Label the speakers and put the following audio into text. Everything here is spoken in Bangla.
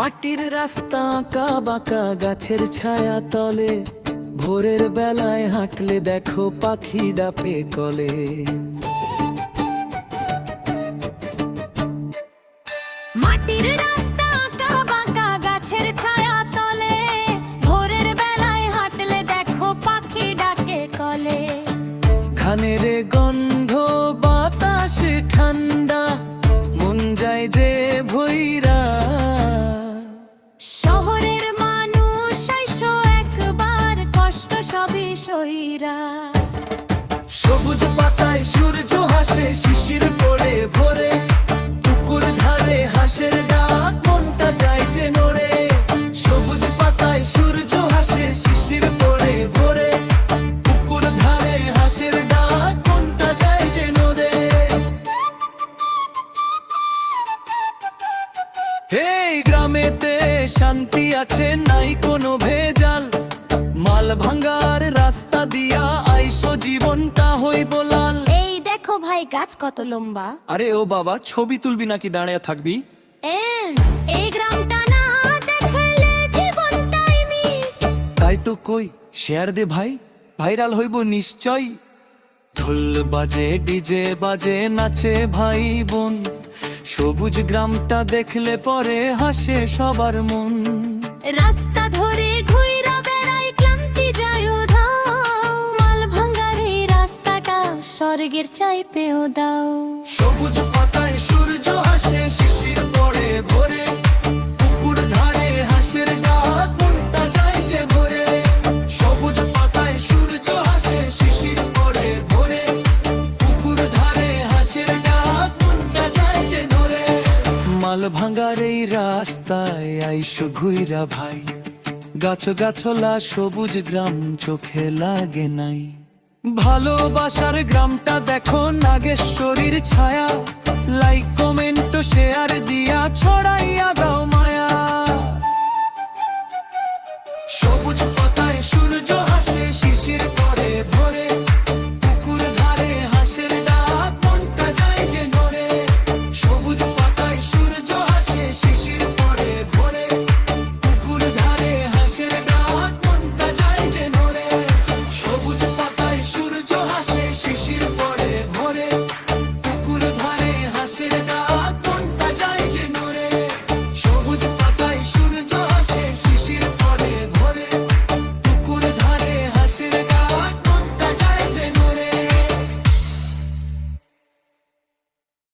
Speaker 1: মাটির রাস্তা আঁকা বাঁকা গাছের ছায়া তলে। ভোরের বেলায় হাঁটলে দেখো পাখি ডাপে কলে।
Speaker 2: মাটির রাস্তা গাছের ছায়া তলে। ভোরের বেলায় হাঁটলে দেখো পাখি ডাকে কলে।
Speaker 1: গন্ধ
Speaker 2: সইরা।
Speaker 1: সবুজ পাতায় সূর্য হাসে, শিশির পড়ে, ভোরে পুকুর ধারে হাঁসের ডাক, মনটা যায় যে নড়ে। সবুজ পাতায় সূর্য হাসে, শিশির পড়ে, ভোরে পুকুর ধারে হাঁসের ডাক, মনটা যায় যে নড়ে। হে গ্রামেতে শান্তি আছে, নাই কোনো ভেজাল। মাল ভাঙ্গার দিয়া আইসো জীবনটা হইব লাল।
Speaker 2: এই দেখো ভাই গাছ কত লম্বা।
Speaker 1: আরে ও বাবা ছবি তুলবি নাকি দাঁড়িয়ে থাকবি?
Speaker 2: এই গ্রামটা না দেখলে জীবনটাই মিস।
Speaker 1: তাই তো কই শেয়ার দে ভাই ভাইরাল হইব নিশ্চয় ঢোল বাজে ডিজে বাজে নাচে ভাই বোন। সবুজ গ্রামটা দেখলে পরে হাসে সবার মন।
Speaker 2: রাস্তা ধরে ঘুইরা স্বর্গের চাইপেও দাও।
Speaker 1: সবুজ পাতায় সূর্য হাসে শিশির পড়ে ভোরে। পুকুর ধারে হাসের ভাঙার এই রাস্তায় আইসো ঘুইরা ভাই। গাছ গাছলা সবুজ গ্রাম চোখে লাগে নাই। ভালোবাসার গ্রামটা দেখো নাগেশ্বরীর ছায়া। লাইক কমেন্ট শেয়ার দিয়া ছড়াইয়া